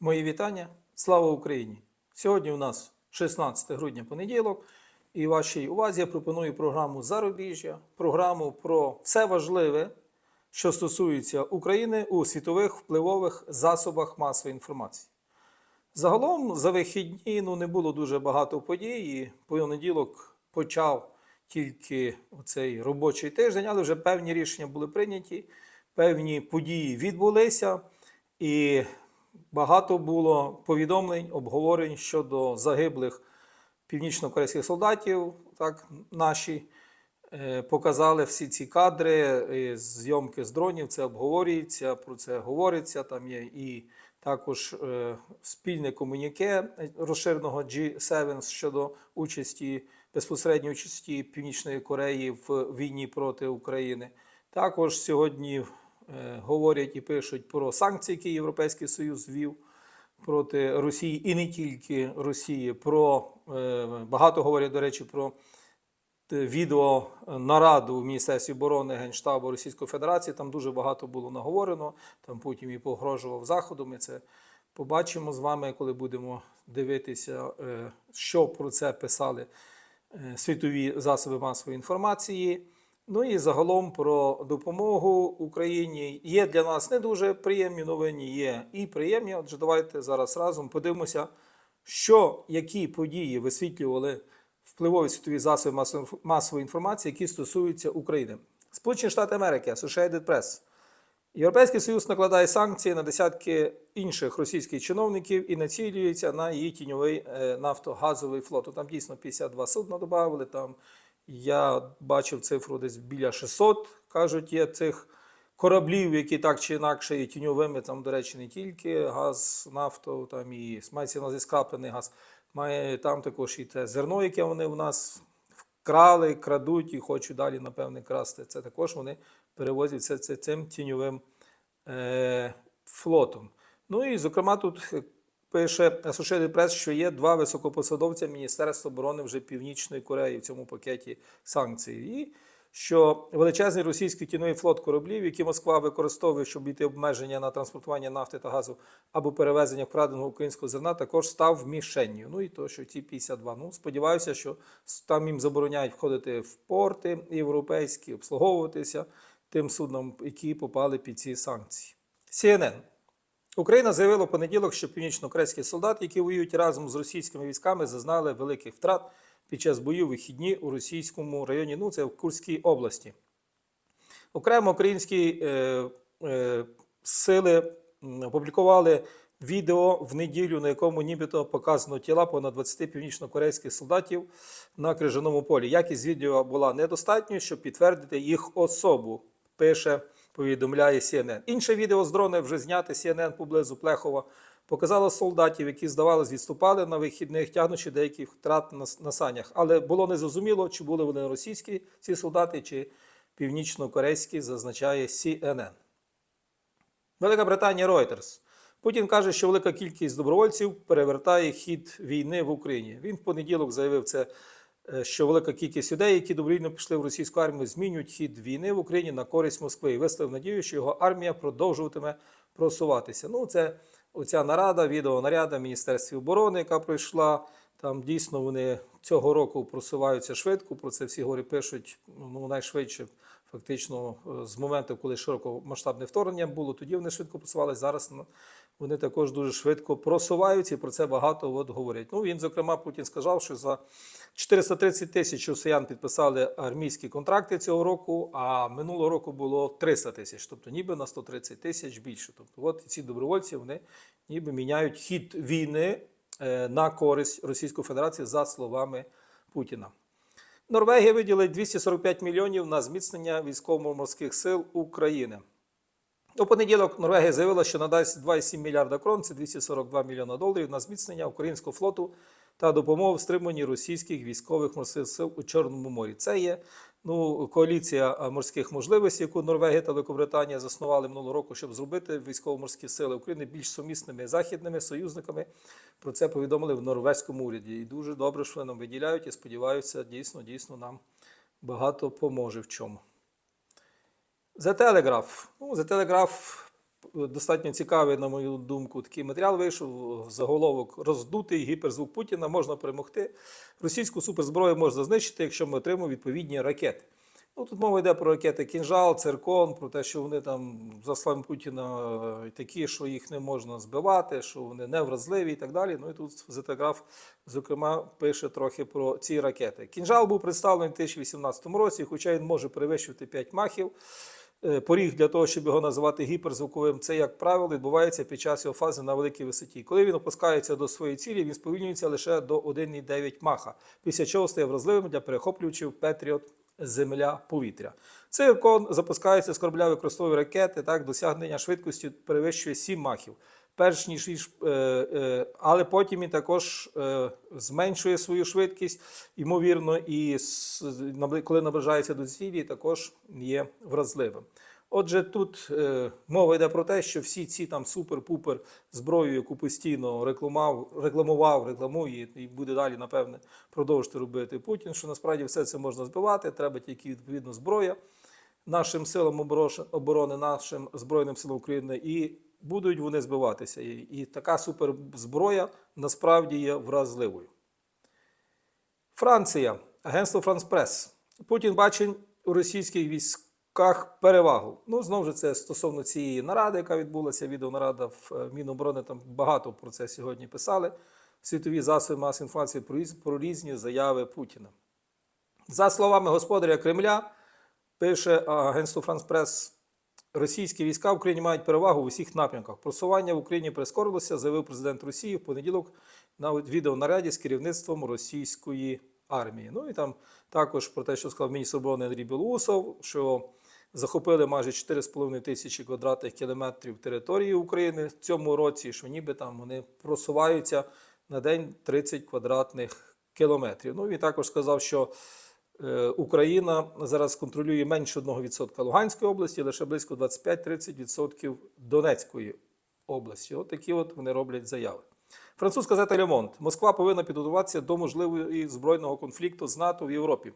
Мої вітання. Слава Україні! Сьогодні у нас 16 грудня понеділок, і вашій увазі я пропоную програму Зарубіжжя, програму про все важливе, що стосується України у світових впливових засобах масової інформації. Загалом за вихідні ну, не було дуже багато подій. і Понеділок почав тільки цей робочий тиждень, але вже певні рішення були прийняті, певні події відбулися, і багато було повідомлень, обговорень щодо загиблих північно-корейських солдатів. Так, наші е, показали всі ці кадри, зйомки з дронів, це обговорюється, про це говориться. Там є і також е, спільне комуніке розширеного G7 щодо участі безпосередньої участі Північної Кореї в війні проти України. Також сьогодні говорять і пишуть про санкції, які Європейський Союз ввів проти Росії і не тільки Росії. Про е, багато говорять, до речі, про відео нараду в Міністерстві оборони Генштабу Російської Федерації. Там дуже багато було наговорено. Там Путін і погрожував заходу. Ми це побачимо з вами, коли будемо дивитися, е, що про це писали е, світові засоби масової інформації. Ну і загалом про допомогу Україні є для нас не дуже приємні новини, є і приємні. Отже, давайте зараз разом подивимося, що які події висвітлювали впливові світові засоби масової- інформації, які стосуються України. Сполучені Штати Америки, Associated Press. Європейський Союз накладає санкції на десятки інших російських чиновників і націлюється на її тіньовий е, нафтогазовий флот. Там дійсно 52 судна додали. Там я бачив цифру десь біля 600, кажуть, є цих кораблів, які так чи інакше є тіньовими. Там, до речі, не тільки газ, нафту, там і мається на скраплений газ. Має там також і те зерно, яке вони в нас вкрали, крадуть і хочуть далі, напевне, красти. Це також вони перевозять це, це цим тіньовим е, флотом. Ну і, зокрема, тут пише Associated Press, що є два високопосадовця Міністерства оборони вже Північної Кореї в цьому пакеті санкцій. І що величезний російський тіньовий флот кораблів, які Москва використовує, щоб обійти обмеження на транспортування нафти та газу або перевезення вкраденого українського зерна, також став мішенню. Ну і то, що ці 52. Ну, сподіваюся, що там їм забороняють входити в порти європейські, обслуговуватися тим суднам, які попали під ці санкції. CNN. Україна заявила в понеділок, що північно-корейські солдати, які воюють разом з російськими військами, зазнали великих втрат під час бою вихідні у російському районі. Ну, це в Курській області. Окремо українські е, е, сили опублікували відео в неділю, на якому нібито показано тіла понад 20 північно-корейських солдатів на крижаному полі. Якість відео була недостатньою, щоб підтвердити їх особу, пише, повідомляє CNN. Інше відео з дрона вже зняте CNN поблизу Плехова. Показало солдатів, які, здавалось, відступали на вихідних, тягнучи деякі втрат на, на санях. Але було незрозуміло, чи були вони російські ці солдати, чи північно-корейські, зазначає CNN. Велика Британія Reuters. Путін каже, що велика кількість добровольців перевертає хід війни в Україні. Він в понеділок заявив це, що велика кількість людей, які добровільно пішли в російську армію, змінюють хід війни в Україні на користь Москви і висловив надію, що його армія продовжуватиме просуватися. Ну, це оця нарада, відеонаряда в Міністерстві оборони, яка пройшла. Там дійсно вони цього року просуваються швидко. Про це всі горі пишуть ну найшвидше. Фактично, е, з моменту, коли широкомасштабне вторгнення було, тоді вони швидко просувалися. Зараз вони також дуже швидко просуваються, і про це багато от говорять. Ну він, зокрема, Путін сказав, що за 430 тисяч росіян підписали армійські контракти цього року, а минулого року було 300 тисяч, тобто ніби на 130 тисяч більше. Тобто, от ці добровольці вони ніби міняють хід війни е, на користь Російської Федерації за словами Путіна. Норвегія виділить 245 мільйонів на зміцнення військово-морських сил України. У понеділок Норвегія заявила, що надасть 2,7 мільярда крон, це 242 мільйона доларів на зміцнення українського флоту та допомогу в стриманні російських військових морських сил у Чорному морі. Це є ну, коаліція морських можливостей, яку Норвегія та Великобританія заснували минулого року, щоб зробити військово-морські сили України більш сумісними західними союзниками. Про це повідомили в норвезькому уряді. І дуже добре, що нам виділяють, і сподіваюся, дійсно, дійсно нам багато поможе в чому. The Telegraph. Ну, The Telegraph достатньо цікавий, на мою думку, такий матеріал вийшов. Заголовок роздутий гіперзвук Путіна можна перемогти. Російську суперзброю можна знищити, якщо ми отримаємо відповідні ракети. Ну, тут мова йде про ракети Кінжал, Циркон, про те, що вони там, за словами Путіна, такі, що їх не можна збивати, що вони невразливі і так далі. Ну і тут Зетеграф, зокрема, пише трохи про ці ракети. Кінжал був представлений в 2018 році, хоча він може перевищувати 5 махів. Е, Поріг для того, щоб його називати гіперзвуковим, це, як правило, відбувається під час його фази на великій висоті. Коли він опускається до своєї цілі, він сповільнюється лише до 1,9 маха, після чого стає вразливим для перехоплювачів Петріот земля, повітря. Цей кон запускається з корабля використовує ракети, так, досягнення швидкості перевищує 7 махів. Перш ніж е, е, але потім він також е, зменшує свою швидкість, ймовірно, і коли наближається до цілі, також є вразливим. Отже, тут е, мова йде про те, що всі ці там супер-пупер зброю, яку постійно рекламував, рекламував, рекламує і буде далі, напевне, продовжити робити Путін, що насправді все це можна збивати, треба тільки відповідно зброя нашим силам оборони, нашим Збройним силам України, і будуть вони збиватися. І, така суперзброя насправді є вразливою. Франція, агентство Франс Прес. Путін бачить у російських військах перевагу. Ну, знову ж це стосовно цієї наради, яка відбулася, відеонарада в е, Міноборони, там багато про це сьогодні писали. Світові засоби масової інформації про, про різні заяви Путіна. За словами господаря Кремля, пише агентство Франс Прес, російські війська в Україні мають перевагу в усіх напрямках. Просування в Україні прискорилося, заявив президент Росії в понеділок на відеонаряді з керівництвом російської армії. Ну і там також про те, що сказав міністр оборони Андрій Білоусов, що захопили майже 4,5 тисячі квадратних кілометрів території України в цьому році, що ніби там вони просуваються на день 30 квадратних кілометрів. Ну він також сказав, що Україна зараз контролює менше 1% Луганської області, лише близько 25-30% Донецької області. От такі от вони роблять заяви. Французька газета Лемонт. Москва повинна підготуватися до можливої збройного конфлікту з НАТО в Європі.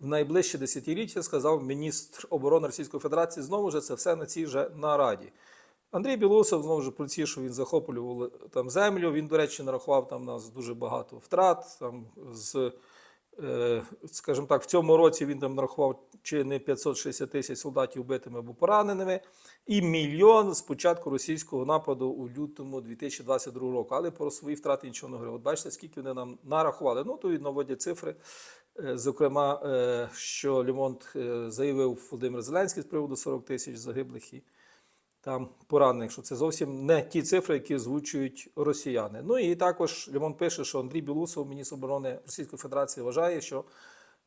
В найближче десятиліття сказав міністр оборони Російської Федерації. Знову ж це все на цій же нараді. Андрій Білоусов знову ж про ті, що він захоплював там землю. Він, до речі, нарахував там нас дуже багато втрат. Там з Е, скажімо так, в цьому році він там нарахував чи не 560 тисяч солдатів вбитими або пораненими, і мільйон з початку російського нападу у лютому 2022 року. Але про свої втрати нічого не говорив. От бачите, скільки вони нам нарахували. Ну, то і наводять цифри. Е, Зокрема, е, що Лемонт е, заявив Володимир Зеленський з приводу 40 тисяч загиблих і там поранених, що це зовсім не ті цифри, які озвучують росіяни. Ну і також Лімон пише, що Андрій Білусов, міністр оборони Російської Федерації, вважає, що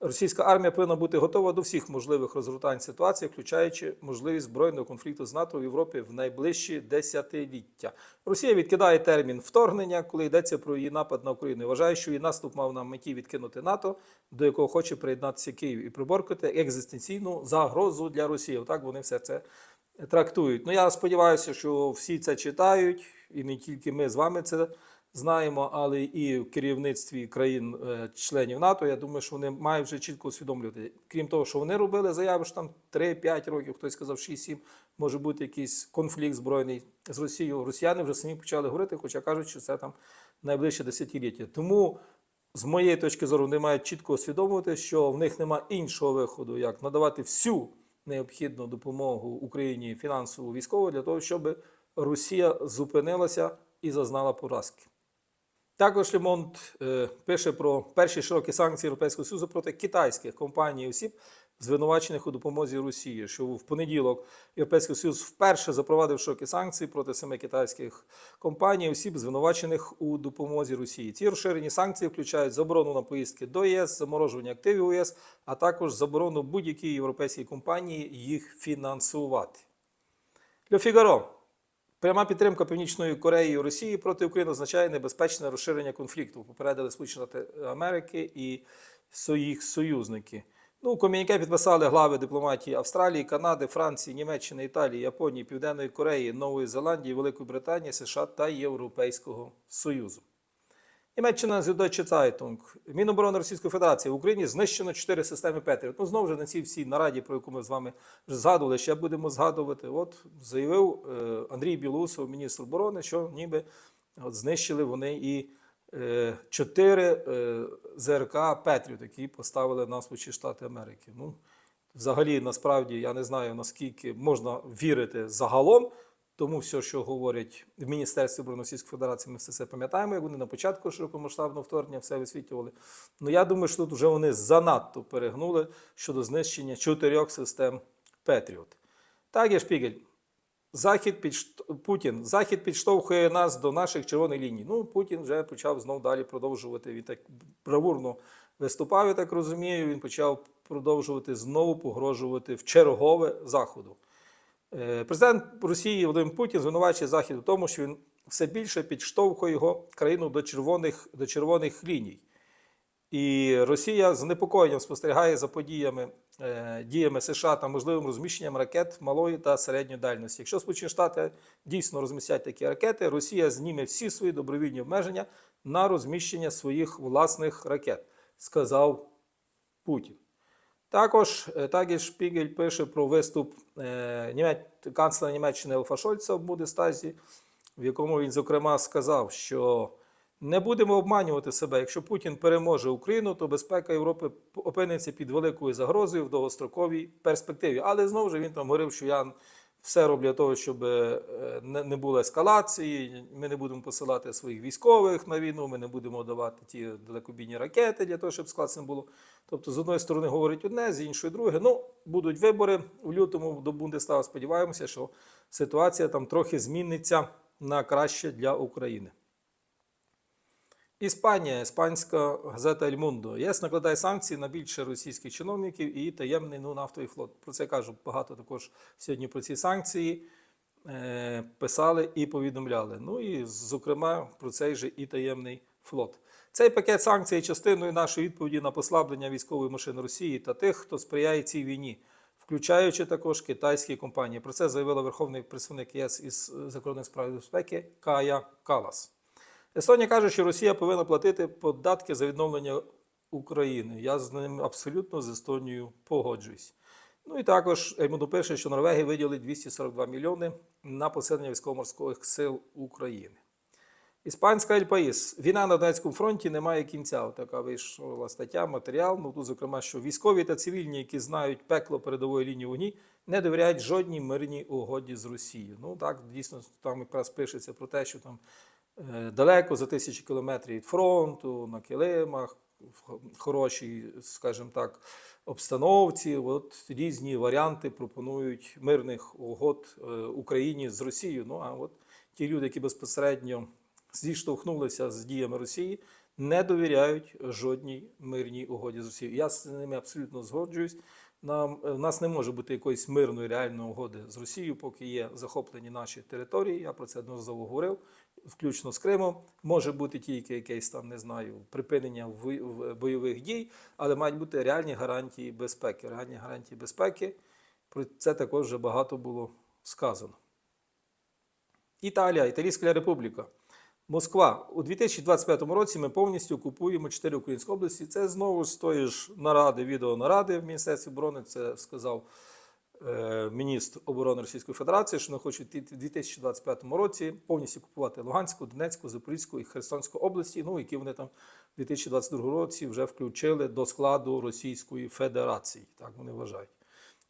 російська армія повинна бути готова до всіх можливих розгортань ситуації, включаючи можливість збройного конфлікту з НАТО в Європі в найближчі десятиліття. Росія відкидає термін вторгнення, коли йдеться про її напад на Україну. І Вважає, що її наступ мав на меті відкинути НАТО, до якого хоче приєднатися Київ, і приборкати екзистенційну загрозу для Росії. Так вони все це трактують. Ну я сподіваюся, що всі це читають, і не тільки ми з вами це знаємо, але і в керівництві країн-членів НАТО. Я думаю, що вони мають вже чітко усвідомлювати. Крім того, що вони робили заяви, що там 3-5 років, хтось сказав 6-7, може бути якийсь конфлікт збройний з Росією. Росіяни вже самі почали говорити, хоча кажуть, що це там найближче десятиліття. Тому. З моєї точки зору, вони мають чітко усвідомлювати, що в них немає іншого виходу, як надавати всю необхідну допомогу Україні фінансову військову для того, щоб Росія зупинилася і зазнала поразки. Також Лемонт е, пише про перші широкі санкції Європейського Союзу проти китайських компаній і осіб, звинувачених у допомозі Росії, що в понеділок Європейський Союз вперше запровадив широкі санкції проти семи китайських компаній осіб, звинувачених у допомозі Росії. Ці розширені санкції включають заборону на поїздки до ЄС, заморожування активів ЄС, а також заборону будь-якій європейській компанії їх фінансувати. Для Фігаро. Пряма підтримка Північної Кореї і Росії проти України означає небезпечне розширення конфлікту. Попередили Сполучені Америки і со- їх союзники. Ну, ком'юніке підписали глави дипломатії Австралії, Канади, Франції, Німеччини, Італії, Японії, Південної Кореї, Нової Зеландії, Великої Британії, США та Європейського Союзу. Німеччина Süddeutsche Zeitung. Міноборони Російської Федерації в Україні знищено 4 системи Петріот. Ну, знову ж на цій всій нараді, про яку ми з вами вже згадували, ще будемо згадувати. От заявив е, Андрій Білоусов, міністр оборони, що ніби от, знищили вони і е, 4 е, ЗРК Петріот, які поставили на Сполучені Штати Америки. Ну, взагалі, насправді, я не знаю, наскільки можна вірити загалом. Тому все, що говорять в Міністерстві оборони Російської Федерації, ми все це пам'ятаємо, як вони на початку широкомасштабного вторгнення все висвітлювали. Ну я думаю, що тут вже вони занадто перегнули щодо знищення чотирьох систем Петріот. Так, є Шпігель. Захід підшт... Путін. Захід підштовхує нас до наших червоних ліній. Ну, Путін вже почав знов далі продовжувати. Він так бравурно виступав, я так розумію. Він почав продовжувати знову погрожувати в чергове заходу. Е, Президент Росії Володимир Путін звинувачує Захід у тому, що він все більше підштовхує його країну до червоних, до червоних ліній. І Росія з непокоєнням спостерігає за подіями, е, діями США та можливим розміщенням ракет малої та середньої дальності. Якщо Сполучені Штати дійсно розмістять такі ракети, Росія зніме всі свої добровільні обмеження на розміщення своїх власних ракет, сказав Путін. Також е, Тагіль Шпігель пише про виступ е, канцлера Німеччини Олфа Шольца в Будестазі, в якому він, зокрема, сказав, що не будемо обманювати себе. Якщо Путін переможе Україну, то безпека Європи опиниться під великою загрозою в довгостроковій перспективі. Але знову ж він там говорив, що я все роблю для того, щоб е, не було ескалації. Ми не будемо посилати своїх військових на війну, ми не будемо давати ті далекобійні ракети для того, щоб склад не було. Тобто, з одної сторони говорить одне, з іншої друге. Ну, будуть вибори у лютому до Бундестагу. Сподіваємося, що ситуація там трохи зміниться на краще для України. Іспанія, іспанська газета «Ель Мундо». ЄС накладає санкції на більше російських чиновників і таємний ну, нафтовий флот. Про це кажу багато також сьогодні про ці санкції е, писали і повідомляли. Ну і, зокрема, про цей же і таємний флот. Цей пакет санкцій є частиною нашої відповіді на послаблення військової машини Росії та тих, хто сприяє цій війні, включаючи також китайські компанії. Про це заявила Верховний представник ЄС із закордонних справ безпеки Кая Калас. Естонія каже, що Росія повинна платити податки за відновлення України. Я з ним абсолютно з Естонією погоджуюсь. Ну і також Еймуду пише, що Норвегія виділить 242 мільйони на посилення військово-морських сил України. Іспанська Ель Паїс. Війна на Донецькому фронті не має кінця. Така вийшла стаття, матеріал. Ну тут, зокрема, що військові та цивільні, які знають пекло передової лінії вогні, не довіряють жодній мирній угоді з Росією. Ну так, дійсно, там якраз пишеться про те, що там далеко за тисячі кілометрів від фронту, на килимах, в хорошій, скажімо так, обстановці. От різні варіанти пропонують мирних угод е, Україні з Росією. Ну а от ті люди, які безпосередньо зіштовхнулися з діями Росії, не довіряють жодній мирній угоді з Росією. Я з ними абсолютно згоджуюсь. Нам у нас не може бути якоїсь мирної реальної угоди з Росією, поки є захоплені наші території. Я про це одноразово говорив, включно з Кримом. Може бути тільки якесь там, не знаю, припинення бойових дій, але мають бути реальні гарантії безпеки. Реальні гарантії безпеки. Про це також вже багато було сказано. Італія, Італійська Республіка. Москва. У 2025 році ми повністю окупуємо чотири українські області. Це знову з тої ж наради, відеонаради в Міністерстві оборони. Це сказав міністр оборони Російської Федерації, що вони хочуть у 2025 році повністю окупувати Луганську, Донецьку, Запорізьку і Херсонську області, ну які вони там у 2022 році вже включили до складу Російської Федерації. Так вони вважають.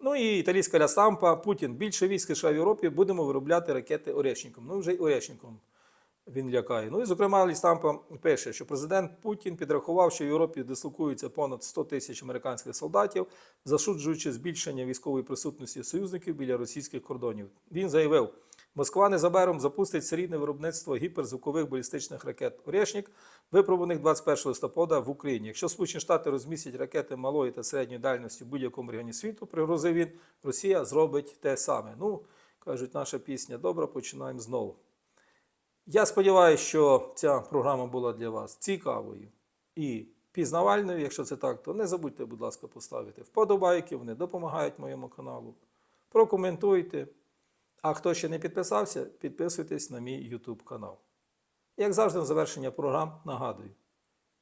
Ну і італійська ля Стампа, Путін. Більше військ США в Європі будемо виробляти ракети Орешником. Ну, вже й Орешником він лякає. Ну і, зокрема, Лістампа пише, що президент Путін підрахував, що в Європі дислокується понад 100 тисяч американських солдатів, засуджуючи збільшення військової присутності союзників біля російських кордонів. Він заявив, Москва незабаром запустить серійне виробництво гіперзвукових балістичних ракет Орешник, випробуваних 21 листопада в Україні. Якщо Сполучені Штати розмістять ракети малої та середньої дальності в будь-якому регіоні світу, пригрозив він, Росія зробить те саме. Ну, кажуть, наша пісня добра, починаємо знову. Я сподіваюся, що ця програма була для вас цікавою і пізнавальною. Якщо це так, то не забудьте, будь ласка, поставити вподобайки, вони допомагають моєму каналу. Прокоментуйте. А хто ще не підписався, підписуйтесь на мій YouTube канал. Як завжди, на завершення програм нагадую: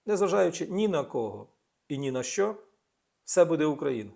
незважаючи ні на кого і ні на що, все буде Україна.